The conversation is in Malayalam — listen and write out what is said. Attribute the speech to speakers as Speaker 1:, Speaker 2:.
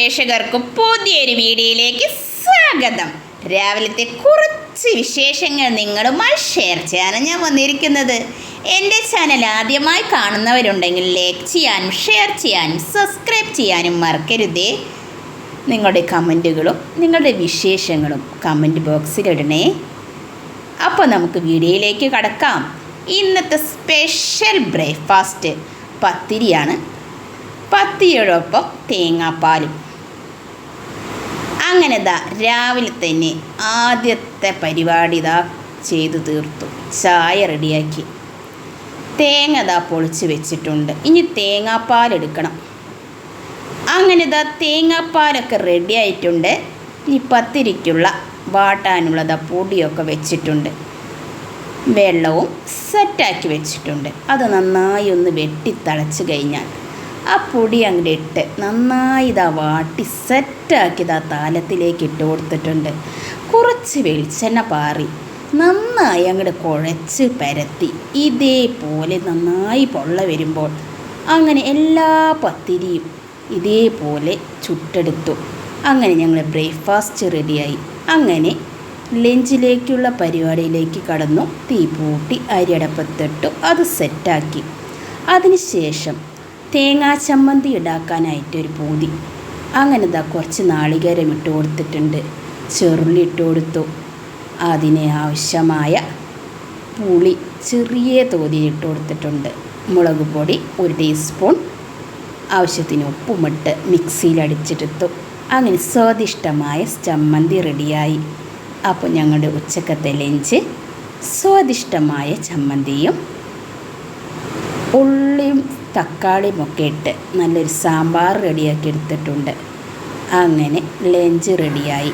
Speaker 1: പ്രേക്ഷകർക്ക് പുതിയൊരു വീഡിയോയിലേക്ക് സ്വാഗതം. രാവിലത്തെ കുറച്ച് വിശേഷങ്ങൾ നിങ്ങളുമായി ഷെയർ ചെയ്യാനാണ് ഞാൻ വന്നിരിക്കുന്നത്. എന്റെ ചാനൽ ആദ്യമായി കാണുന്നവരുണ്ടെങ്കിൽ ലൈക്ക് ചെയ്യാനും ഷെയർ ചെയ്യാനും സബ്സ്ക്രൈബ് ചെയ്യാനും മറക്കരുതേ. നിങ്ങളുടെ കമന്റുകളും നിങ്ങളുടെ വിശേഷങ്ങളും കമന്റ് ബോക്സിലിടണേ അപ്പോൾ നമുക്ക് വീഡിയോയിലേക്ക് കടക്കാം. ഇന്നത്തെ സ്പെഷ്യൽ ബ്രേക്ക്ഫാസ്റ്റ് പത്തിരിയാണ്. പത്തിരിയോടൊപ്പം തേങ്ങാപ്പാലും. അങ്ങനെ ദാ രാവിലെ തന്നെ ആദ്യത്തെ പരിപാടി ദാ ചെയ്തു തീർത്തു. ചായ റെഡിയാക്കി. തേങ്ങ ദാ പൊളിച്ച് വെച്ചിട്ടുണ്ട്. ഇനി തേങ്ങാപ്പാൽ എടുക്കണം. അങ്ങനെ ദാ തേങ്ങാപ്പാലൊക്കെ റെഡി ആയിട്ടുണ്ട്. ഇനി പത്തിരിക്കുള്ള വാട്ടാനുള്ള ദാ പൊടിയൊക്കെ വെച്ചിട്ടുണ്ട്. വെള്ളവും സെറ്റാക്കി വെച്ചിട്ടുണ്ട്. അത് നന്നായി ഒന്ന് വെട്ടി തളച്ച് കഴിഞ്ഞാൽ ആ പൊടി അങ്ങോട്ട് ഇട്ട് നന്നായി ഇതാ വാട്ടി സെറ്റാക്കി ഇതാ താലത്തിലേക്ക് ഇട്ട് കൊടുത്തിട്ടുണ്ട്. കുറച്ച് വെളിച്ചെണ്ണ പാറി നന്നായി അങ്ങോട്ട് കുഴച്ച് പരത്തി. ഇതേപോലെ നന്നായി പൊള്ള വരുമ്പോൾ അങ്ങനെ എല്ലാ പത്തിരിയും ഇതേപോലെ ചുട്ടെടുത്തു. അങ്ങനെ ഞങ്ങൾ ബ്രേക്ക്ഫാസ്റ്റ് റെഡിയായി. അങ്ങനെ ലഞ്ചിലേക്കുള്ള പരിപാടിയിലേക്ക് കടന്നു തീ പൂട്ടി അരിയടപ്പത്തിട്ടു അത് സെറ്റാക്കി. അതിനുശേഷം തേങ്ങാ ചമ്മന്തി ഉണ്ടാക്കാനായിട്ട് ഒരു പൂതി. അങ്ങനെ ഇതാ കുറച്ച് നാളികേരം ഇട്ട് കൊടുത്തിട്ടുണ്ട്. ചെറുള്ളി ഇട്ട് കൊടുത്തു. അതിന് ആവശ്യമായ പുളി ചെറിയ തോതിൽ ഇട്ട് കൊടുത്തിട്ടുണ്ട്. മുളക് പൊടി ഒരു ടീസ്പൂൺ ആവശ്യത്തിന് ഉപ്പുമിട്ട് മിക്സിയിൽ അടിച്ചെടുത്തു. അങ്ങനെ സ്വാദിഷ്ടമായ ചമ്മന്തി റെഡിയായി അപ്പോൾ ഞങ്ങളുടെ ഉച്ചക്കത്തെ ലഞ്ച് സ്വാദിഷ്ടമായ ചമ്മന്തിയും ഉള്ളിയും തക്കാളിയും ഒക്കെ ഇട്ട് നല്ലൊരു സാമ്പാർ റെഡിയാക്കി എടുത്തിട്ടുണ്ട്. അങ്ങനെ ലഞ്ച് റെഡിയായി.